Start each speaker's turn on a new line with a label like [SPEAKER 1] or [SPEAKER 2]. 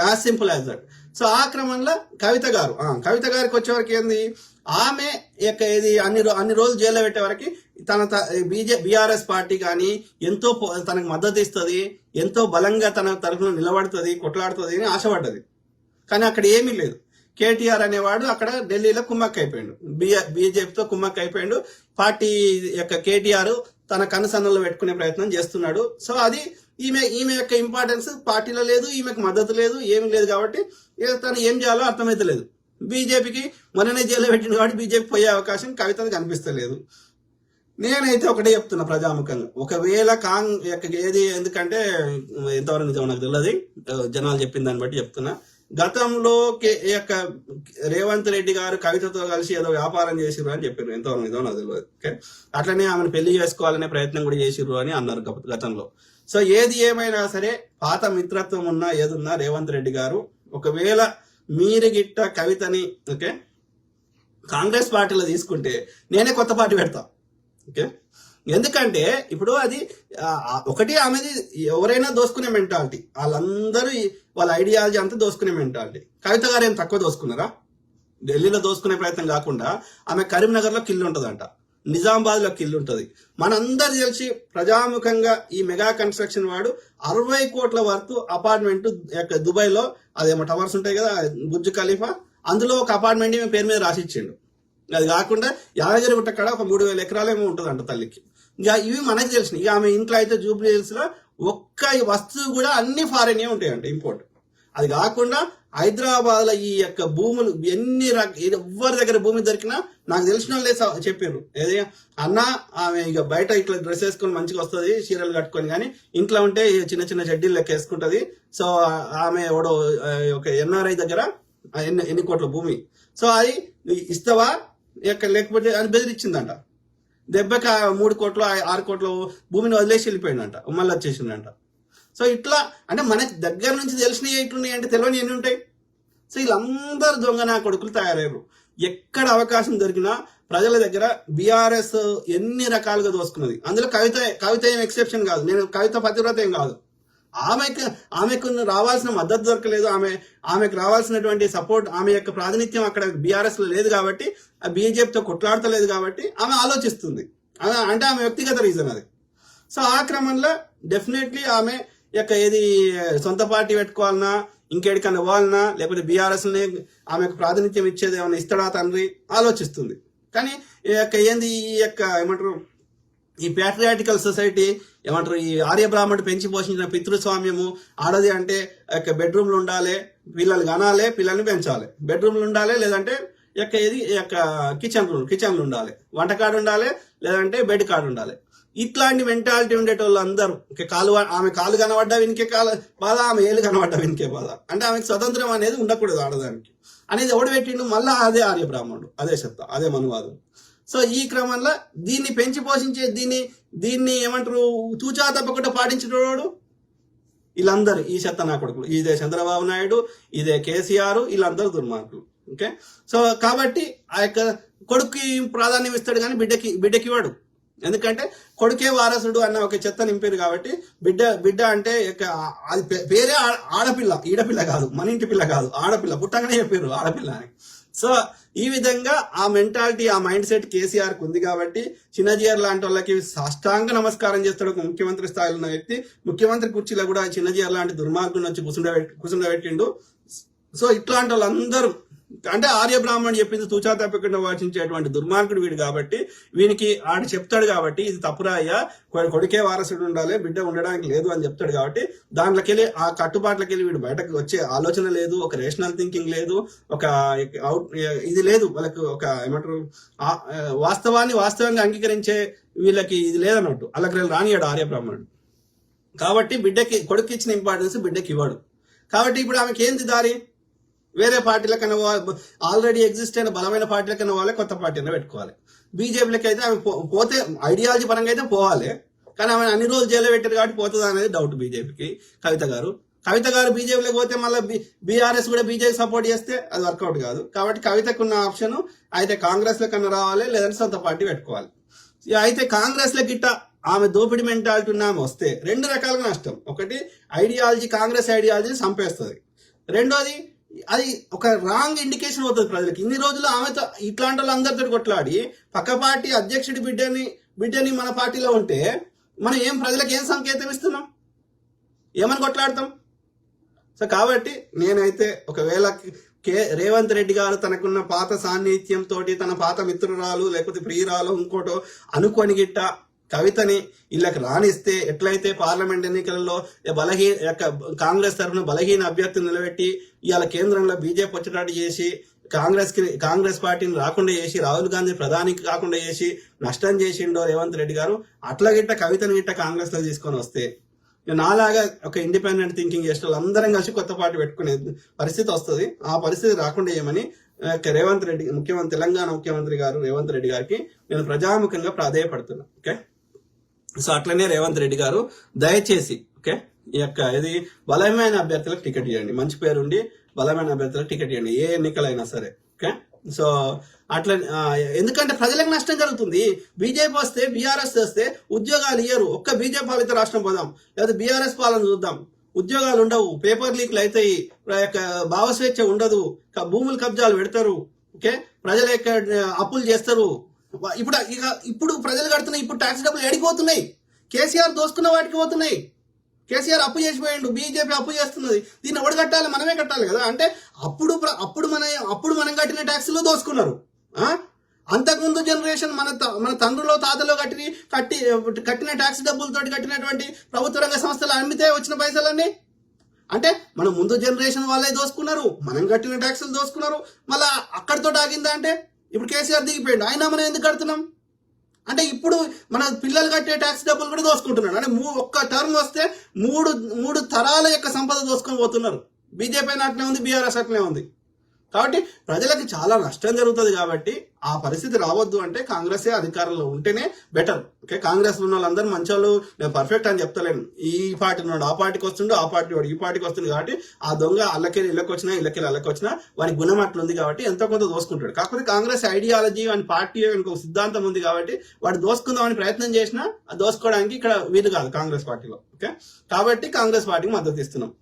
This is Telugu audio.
[SPEAKER 1] As simple as that so ఆ క్రమంలో కవిత గారు కవిత గారికి వచ్చేవరకు ఏంది? ఆమె యొక్క ఇది అన్ని అన్ని రోజులు జైల్లో పెట్టేవరకు తన బీజే బీఆర్ఎస్ పార్టీ కానీ ఎంతో తనకు మద్దతు ఇస్తుంది ఎంతో బలంగా తన తరఫున నిలబడుతుంది కొట్లాడుతుంది అని ఆశపడ్డది. కానీ అక్కడ ఏమీ లేదు. కేటీఆర్ అనేవాడు అక్కడ ఢిల్లీలో కుమ్మక్ అయిపోయాడు బీజేపీతో కుమ్మక్ అయిపోయాడు పార్టీ యొక్క కేటీఆర్ తన కనుసన్నలు పెట్టుకునే ప్రయత్నం చేస్తున్నాడు. సో అది ఈమె ఈమె యొక్క ఇంపార్టెన్స్ పార్టీలో లేదు ఈమెకు మద్దతు లేదు ఏమీ లేదు కాబట్టి తను ఏం చేయాలో అర్థమైతలేదు. బీజేపీకి మొన్ననే జైల్లో పెట్టింది కాబట్టి బీజేపీ పోయే అవకాశం కవిత కనిపిస్తలేదు. నేనైతే ఒకటే చెప్తున్నా ప్రజాముఖంగా. ఒకవేళ కాంగ్ యొక్క ఏది ఎందుకంటే ఎంతవరకు నిజం నాకు తెలియదు జనాలు చెప్పిన దాన్ని బట్టి చెప్తున్నా. గతంలో యొక్క రేవంత్ రెడ్డి గారు కవితతో కలిసి ఏదో వ్యాపారం చేసిర్రు అని చెప్పారు ఎంతవరకు నిజం నాకు తెలియదు ఓకే? అట్లనే ఆమెను పెళ్ళి చేసుకోవాలనే ప్రయత్నం కూడా చేసిర్రు అని అన్నారు గతంలో. సో ఏది ఏమైనా సరే పాత మిత్రత్వం ఉన్నా ఏదున్నా రేవంత్ రెడ్డి గారు ఒకవేళ మీరు గిట్ట కవితని ఓకే కాంగ్రెస్ పార్టీలో తీసుకుంటే నేనే కొత్త పార్టీ పెడతా. ఓకే? ఎందుకంటే ఇప్పుడు అది ఒకటి ఆమెది ఎవరైనా దోసుకునే మెంటాలిటీ. వాళ్ళందరూ వాళ్ళ ఐడియాలజీ అంతా దోసుకునే మెంటాలిటీ. కవిత గారు ఏం తక్కువ దోసుకున్నారా? ఢిల్లీలో దోసుకునే ప్రయత్నం కాకుండా ఆమె కరీంనగర్లో కిల్లు ఉంటుందంట. నిజామాబాద్లో కిల్లు ఉంటుంది. మనందరు తెలిసి ప్రజాముఖంగా ఈ మెగా కన్స్ట్రక్షన్ వాడు అరవై కోట్ల వరకు అపార్ట్మెంట్ దుబాయ్లో అదేమో టవర్స్ ఉంటాయి కదా బుర్జ్ ఖలీఫా. అందులో ఒక అపార్ట్మెంట్ ఈమె పేరు మీద రాసిచ్చిండు. అది కాకుండా యాదగిరి గుట్ట కాడ ఒక మూడు వేల ఎకరాలేమో ఉంటుంది అంట తల్లికి. ఇక ఇవి మనకు తెలిసినాయి. ఇక ఆమె ఇంట్లో అయితే జూబ్లీ హిల్స్ ఒక్క వస్తువు కూడా అన్ని ఫారెన్ ఉంటాయంట ఇంపోర్ట్. అది కాకుండా హైదరాబాద్లో ఈ యొక్క భూములు ఎన్ని రక ఎవరి దగ్గర భూమి దొరికినా నాకు తెలిసిన వాళ్ళే చెప్పారు ఏది? అన్న ఆమె ఇక బయట ఇట్లా డ్రెస్ వేసుకొని మంచిగా వస్తుంది చీరలు కట్టుకొని కానీ ఇంట్లో ఉంటే చిన్న చిన్న చెడ్డీలు లెక్క వేసుకుంటది. సో ఆమె ఎవడో ఒక ఎన్ఆర్ఐ దగ్గర ఎన్ని ఎన్ని కోట్ల భూమి. సో అది ఇస్తావా? యొక్క లేకపోతే అని బెదిరించిందంట దెబ్బకి ఆ మూడు కోట్లు ఆ ఆరు కోట్లు భూమిని వదిలేసి వెళ్ళిపోయిందంట. మళ్ళీ వచ్చేసిందంట. సో ఇట్లా అంటే మనకి దగ్గర నుంచి తెలిసినవి ఎట్లున్నాయి అంటే తెలియని ఎన్ని ఉంటాయి? సో వీళ్ళందరూ దొంగ నా కొడుకులు తయారయ్యారు. ఎక్కడ అవకాశం దొరికినా ప్రజల దగ్గర బీఆర్ఎస్ ఎన్ని రకాలుగా దోసుకున్నది? అందులో కవిత కవిత ఏం ఎక్సెప్షన్ కాదు. నేను కవిత పతివ్రత ఏం కాదు. ఆమెకు ఆమెకు రావాల్సిన మద్దతు దొరకలేదు. ఆమె ఆమెకు రావాల్సినటువంటి సపోర్ట్ ఆమె యొక్క ప్రాతినిధ్యం అక్కడ బీఆర్ఎస్లో లేదు కాబట్టి ఆ బీజేపీతో కొట్లాడతలేదు కాబట్టి ఆమె ఆలోచిస్తుంది. అంటే ఆమె వ్యక్తిగత రీజన్ అది. సో ఆ క్రమంలో డెఫినెట్లీ ఆమె యొక్క ఏది సొంత పార్టీ పెట్టుకోవాలన్నా ఇంకేడికన్నా ఇవ్వాలన్నా లేకపోతే బీఆర్ఎస్ని ఆమెకు ప్రాతినిధ్యం ఇచ్చేది ఏమైనా ఇస్తాడా తండ్రి? ఆలోచిస్తుంది. కానీ ఈ యొక్క ఏంది ఈ యొక్క ఏమంటారు ఈ ప్యాట్రియాటికల్ సొసైటీ ఏమంటారు ఈ ఆర్య బ్రాహ్మణుడు పెంచి పోషించిన పితృస్వామ్యము ఆడది అంటే యొక్క బెడ్రూమ్లు ఉండాలి పిల్లలు కనాలి పిల్లల్ని పెంచాలి. బెడ్రూమ్లు ఉండాలి లేదంటే యొక్క ఇది యొక్క కిచెన్ రూమ్ కిచెన్లు ఉండాలి. వంటకాడు ఉండాలి లేదంటే బెడ్ కాడు ఉండాలి. ఇట్లాంటి మెంటాలిటీ ఉండేటోళ్ళు అందరూ కాలు ఆమె కాలు కనబడ్డా వినికే కాలు బాధ ఆమె ఏలు కనబడ్డా వినికే బాధ. అంటే ఆమెకు స్వతంత్రం అనేది ఉండకూడదు ఆడదానికి. అనేది ఎవడు పెట్టిండు? మళ్ళా అదే ఆర్య బ్రాహ్మణుడు. అదే చెప్తా అదే మనువాదం. సో ఈ క్రమంలో దీన్ని పెంచి పోషించే దీన్ని దీన్ని ఏమంటారు తూచా తప్పకుండా పాటించేటోడు వీళ్ళందరూ ఈ చెత్త నా కొడుకులు. ఇదే చంద్రబాబు నాయుడు ఇదే కేసీఆర్ వీళ్ళందరూ దుర్మార్గులు. ఓకే? సో కాబట్టి ఆ యొక్క కొడుకు ప్రాధాన్యం ఇస్తాడు కానీ బిడ్డకి బిడ్డకి వాడు ఎందుకంటే కొడుకే వారసుడు అన్న ఒక చెత్త నింపారు కాబట్టి బిడ్డ బిడ్డ అంటే అది పేరే ఆడపిల్ల ఈడపిల్ల కాదు మన ఇంటి పిల్ల కాదు ఆడపిల్ల. పుట్టగానే చెప్పారు ఆడపిల్ల అని. సో ఈ విధంగా ఆ మెంటాలిటీ ఆ మైండ్ సెట్ కేసీఆర్కు ఉంది కాబట్టి చిన్నజీఆర్ లాంటి వాళ్ళకి సాష్టాంగ నమస్కారం చేస్తాడు ఒక ముఖ్యమంత్రి స్థాయిలో ఉన్న వ్యక్తి. ముఖ్యమంత్రి కుర్చీలో కూడా చిన్నజీఆర్ లాంటి దుర్మార్గుని వచ్చి కూర్చుండబెట్టి కూర్చుండబెట్టిండు సో ఇట్లాంటి వాళ్ళందరూ అంటే ఆర్య బ్రాహ్మణుడు చెప్పింది తూచా తప్పకుండా వాచించేటువంటి దుర్మార్గుడు వీడు కాబట్టి వీనికి ఆడు చెప్తాడు కాబట్టి ఇది తప్పురాయ్యా కొడుకే వారసుడు ఉండాలి బిడ్డ ఉండడానికి లేదు అని చెప్తాడు కాబట్టి దాంట్లోకి వెళ్ళి ఆ కట్టుబాట్లకి వెళ్ళి వీడు బయటకు వచ్చే ఆలోచన లేదు ఒక రేషనల్ థింకింగ్ లేదు ఒక అవుట్ ఇది లేదు వాళ్ళకు ఒక ఏమంటారు వాస్తవాన్ని వాస్తవంగా అంగీకరించే వీళ్ళకి ఇది లేదన్నట్టు అలాగే రానియాడు ఆర్య బ్రాహ్మణుడు. కాబట్టి బిడ్డకి కొడుకు ఇచ్చిన ఇంపార్టెన్స్ బిడ్డకి ఇవ్వడు. కాబట్టి ఇప్పుడు ఆమెకి ఏంది దారి? వేరే పార్టీల కన్నా ఆల్రెడీ ఎగ్జిస్ట్ అయిన బలమైన పార్టీల కన్నా వాళ్ళే కొత్త పార్టీని పెట్టుకోవాలి. బీజేపీలకి అయితే ఆమె పో- పోతే ఐడియాలజీ పరంగా అయితే పోవాలి. కానీ ఆమె అన్ని రోజులు జైల్లో పెట్టారు కాబట్టి పోతుంది అనేది డౌట్ బీజేపీకి. కవిత గారు. కవిత గారు బీజేపీలోకి పోతే మళ్ళీ బీఆర్ఎస్ కూడా బీజేపీ సపోర్ట్ చేస్తే అది వర్కౌట్ కాదు. కాబట్టి కవితకు ఉన్న ఆప్షన్ అయితే కాంగ్రెస్లో కన్నా రావాలి లేదంటే సొంత పార్టీ పెట్టుకోవాలి. ఇక అయితే కాంగ్రెస్లో గిట్ట ఆమె దోపిడి మెంటాలిటీ ఉన్న ఆమె వస్తే రెండు రకాలుగా నష్టం. ఒకటి ఐడియాలజీ కాంగ్రెస్ ఐడియాలజీ చంపేస్తుంది. రెండోది అది ఒక రాంగ్ ఇండికేషన్ అవుతుంది ప్రజలకు. ఇన్ని రోజులు ఆమెతో ఇట్లాంటి వాళ్ళు అందరితో కొట్లాడి పక్క పార్టీ అధ్యక్షుడి బిడ్డని బిడ్డని మన పార్టీలో ఉంటే మనం ఏం ప్రజలకు ఏం సంకేతం ఇస్తున్నాం? ఏమని కొట్లాడతాం? సో కాబట్టి నేనైతే ఒకవేళ కే రేవంత్ రెడ్డి గారు తనకున్న పాత సాన్నిధ్యం తోటి తన పాత మిత్రురాలు లేకపోతే ప్రియురాలు ఇంకోటో అనుకోని గిట్ట కవితని వీళ్ళకి రాణిస్తే ఎట్లయితే పార్లమెంట్ ఎన్నికలలో బలహీన యొక్క కాంగ్రెస్ తరఫున బలహీన అభ్యర్థిని నిలబెట్టి ఇవాళ కేంద్రంలో బీజేపీ వచ్చేటట్టు చేసి కాంగ్రెస్కి కాంగ్రెస్ పార్టీని రాకుండా చేసి రాహుల్ గాంధీ ప్రధానికి కాకుండా చేసి నష్టం చేసిండో రేవంత్ రెడ్డి గారు అట్లా గిట్ట కవితని గిట్ట కాంగ్రెస్లో తీసుకొని వస్తే నాలాగా ఒక ఇండిపెండెంట్ థింకింగ్ చేసిన వాళ్ళు అందరం కలిసి కొత్త పార్టీ పెట్టుకునే పరిస్థితి వస్తుంది. ఆ పరిస్థితి రాకుండా చేయమని యొక్క రేవంత్ రెడ్డి ముఖ్యమంత్రి తెలంగాణ ముఖ్యమంత్రి గారు రేవంత్ రెడ్డి గారికి నేను ప్రజాముఖంగా ప్రాధేయపడుతున్నా. ఓకే? సో అట్లనే రేవంత్ రెడ్డి గారు దయచేసి ఓకే? ఈ యొక్క ఇది బలమైన అభ్యర్థులకు టికెట్ ఇవ్వండి మంచి పేరుండి బలమైన అభ్యర్థులకు టికెట్ ఇవ్వండి ఏ ఎన్నికలైనా సరే ఓకే? సో అట్లా ఎందుకంటే ప్రజలకు నష్టం జరుగుతుంది. బీజేపీ వస్తే బీఆర్ఎస్ వస్తే ఉద్యోగాలు ఇయ్యరు. ఒక్క బీజేపీ పాలిత రాష్ట్రం పోదాం. లేదా బీఆర్ఎస్ పాలన చూద్దాం. ఉద్యోగాలు ఉండవు. పేపర్ లీక్లు అవుతాయి. ఆ యొక్క భావస్వేచ్ఛ ఉండదు. భూములు కబ్జాలు పెడతారు. ఓకే? ప్రజల యొక్క అప్పులు చేస్తారు. ఇప్పుడు ఇక ఇప్పుడు ప్రజలు కడుతున్నాయి ఇప్పుడు ట్యాక్స్ డబ్బులు ఎడిపోతున్నాయి కేసీఆర్ దోసుకున్న వాటికి పోతున్నాయి. కేసీఆర్ అప్పు చేసిపోయిండు బీజేపీ అప్పు చేస్తున్నది. దీన్ని ఎవడు కట్టాలి? మనమే కట్టాలి కదా. అంటే అప్పుడు అప్పుడు మన అప్పుడు మనం కట్టిన ట్యాక్సులు దోసుకున్నారు. అంతకుముందు జనరేషన్ మన త- మన తండ్రులో తాతలో కట్టి కట్టి కట్టిన ట్యాక్స్ డబ్బులతో కట్టినటువంటి ప్రభుత్వ రంగ సంస్థలు అమ్మితే వచ్చిన పైసలన్నీ? అంటే మన ముందు జనరేషన్ వాళ్ళే దోసుకున్నారు. మనం కట్టిన ట్యాక్సులు దోసుకున్నారు. మళ్ళా అక్కడితో ఆగిందా అంటే? ఇప్పుడు కేసీఆర్ దిగిపోయాడు. ఆయన మనం ఎందుకు కడుతున్నాం? అంటే ఇప్పుడు మన పిల్లలు కట్టే ట్యాక్స్ డబ్బులు కూడా దోసుకుంటున్నాడు. అంటే మూ- ఒక్క టర్మ్ వస్తే మూడు మూడు తరాల యొక్క సంపద దోసుకొని పోతున్నారు. బీజేపీ అట్లే ఉంది బీఆర్ఎస్ అట్లే ఉంది. కాబట్టి ప్రజలకు చాలా నష్టం జరుగుతుంది కాబట్టి ఆ పరిస్థితి రావద్దు అంటే కాంగ్రెస్ అధికారంలో ఉంటేనే బెటర్. ఓకే కాంగ్రెస్ ఉన్న వాళ్ళందరూ మంచి వాళ్ళు నేను పర్ఫెక్ట్ అని చెప్తలేను. ఈ పార్టీ ఉన్నాడు ఆ పార్టీకి వస్తుండు ఆ పార్టీ వాడు ఈ పార్టీకి వస్తుంది కాబట్టి ఆ దొంగ అల్లకెళ్ళి ఇళ్ళకి వచ్చినా ఇళ్ళకెళ్ళి అల్లకి వచ్చినా వాని గుణం అట్లుంది కాబట్టి ఎంతో కొంత దోసుకుంటాడు. కాకపోతే కాంగ్రెస్ ఐడియాలజీ వాని పార్టీ ఒక సిద్ధాంతం ఉంది కాబట్టి వాడు దోసుకుందామని ప్రయత్నం చేసినా దోసుకోవడానికి ఇక్కడ వీలు కాదు కాంగ్రెస్ పార్టీలో. ఓకే కాబట్టి కాంగ్రెస్ పార్టీకి మద్దతు ఇస్తున్నాం.